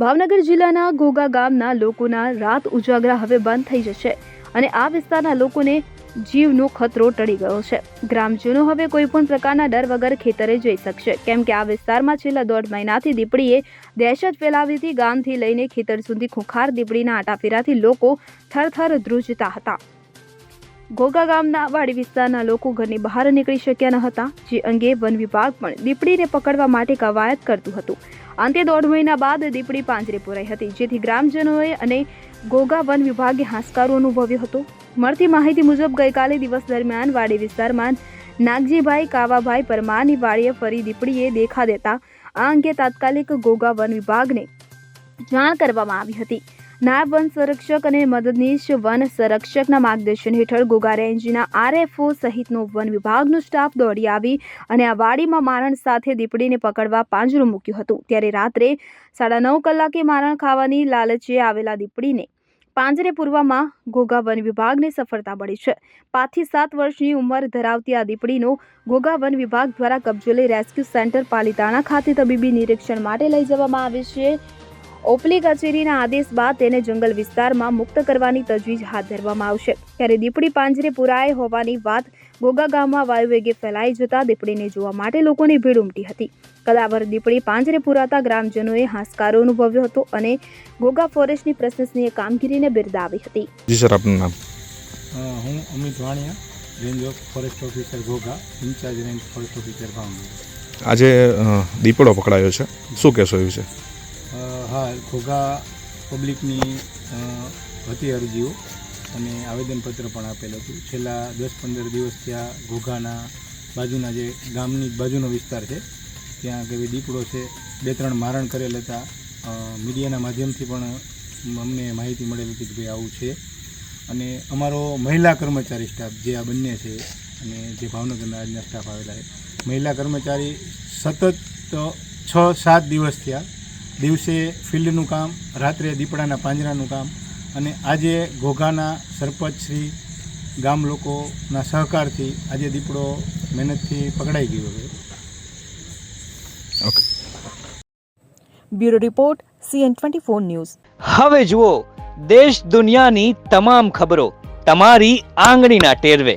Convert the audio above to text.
ભાવનગર જિલ્લાના ઘોઘા ગામના લોકોના રાત ઉજાગરા હવે બંધ થઈ જશે અને આ વિસ્તારના લોકોને જીવનો ખતરો ટળી ગયો છે. ગ્રામજનો હવે કોઈ પણ પ્રકારના ડર વગર ખેતરે જઈ શકશે. કેમ કે આ વિસ્તારમાં છેલ્લા દોઢ મહિનાથી દીપડીએ દહેશત ફેલાવી ગામથી લઈને ખેતર સુધી ખુંખાર દીપડીના આટાફેરાથી લોકો થરથર ધ્રુજતા હતા. ઘોઘા ગામના વાડી વિસ્તારના લોકો ઘરની બહાર નીકળી શક્યા ન હતા, જે અંગે વન વિભાગ પણ દીપડીને પકડવા માટે કવાયત કરતું હતું. અંતે દોઢ મહિના બાદ દીપડી પાંજરે પુરાઈ હતી, જેથી ગ્રામજનોએ અને ગોગા વન વિભાગે હાશકારો અનુભવ્યો હતો. મળતી માહિતી મુજબ, ગઈકાલે દિવસ દરમિયાન વાડી વિસ્તારમાં નાગજીભાઈ કાવાભાઈ પરમારની વાડીએ ફરી દીપડીએ દેખા દેતા આ અંગે તાત્કાલિક ગોગા વન વિભાગને જાણ કરવામાં આવી હતી. નાયબ વન સંરક્ષક અને મદદનીશ વન સંરક્ષકના માર્ગદર્શન હેઠળ ગોગા રેન્જના આરએફઓ સહિતનો વન વિભાગનો સ્ટાફ દોડી આવી અને આ વાડીમાં મારણ સાથે દીપડીને પકડવા પાંજરું મૂક્યું હતું. ત્યારે રાત્રે સાડા નવ કલાકે મારણ ખાવાની લાલચે આવેલા દીપડીને પાંજરે પૂરવામાં ઘોઘા વન વિભાગને સફળતા મળી છે. પાંચથી સાત વર્ષની ઉંમર ધરાવતી આ દીપડીનો ઘોઘા વન વિભાગ દ્વારા કબજો લઈ રેસ્ક્યુ સેન્ટર પાલિતાણા ખાતે તબીબી નિરીક્ષણ માટે લઈ જવામાં આવે છે. ઓપલી કચેરીના આદેશ બાદ તેને જંગલ વિસ્તારમાં મુક્ત કરવાની તજવીજ હાથ ધરવામાં આવશે. ત્યારે દીપડી પાંજરે પુરાય હોવાની વાત ગોગા ગામમાં વાયુવેગે ફેલાઈ જતા દીપડીને જોવા માટે લોકોની ભીડ ઉમટી હતી. કદાવર દીપડી પાંજરે પુરાતા ગ્રામજનોએ હાશકારો અનુભવ્યો હતો અને ગોગા ફોરેસ્ટની પ્રશંસનીય કામગીરીને બિરદાવી હતી. જી સર આપનું નામ? હું Amit Vaniya range of forest officer Goga in-charge range forest officer Bhavnagar. આજે દીપડો પકડાયો છે. શું કહેશો એ વિશે? અ, હા ઘોઘા પબ્લિકની હતી અરજીઓ. અને આવેદનપત્ર પણ આપેલું હતું. છેલ્લા દસ પંદર દિવસથી આ ઘોઘાના બાજુના જે ગામની બાજુનો વિસ્તાર છે ત્યાં કેવી દીપડો છે બે ત્રણ મારણ કરેલ હતા. મીડિયાના માધ્યમથી પણ અમને માહિતી મળેલી હતી કે ભાઈ આવું છે. અને અમારો મહિલા કર્મચારી સ્ટાફ જે આ બંને છે અને જે ભાવનગરના આજના સ્ટાફ આવેલા છે મહિલા કર્મચારી સતત છ સાત દિવસ થયા દિવસે ફિલ્ડનું કામ રાત્રે દીપડાના પાંજરાનું કામ અને આજે ઘોઘાના સરપંચ શ્રી ગામ લોકોના સહકારથી આજે દીપડો મહેનતથી પકડાઈ ગયો છે. Okay bureau report CN twenty four news. હવે જુઓ દેશ દુનિયાની તમામ ખબરો તમારી આંગળીના ટેરવે.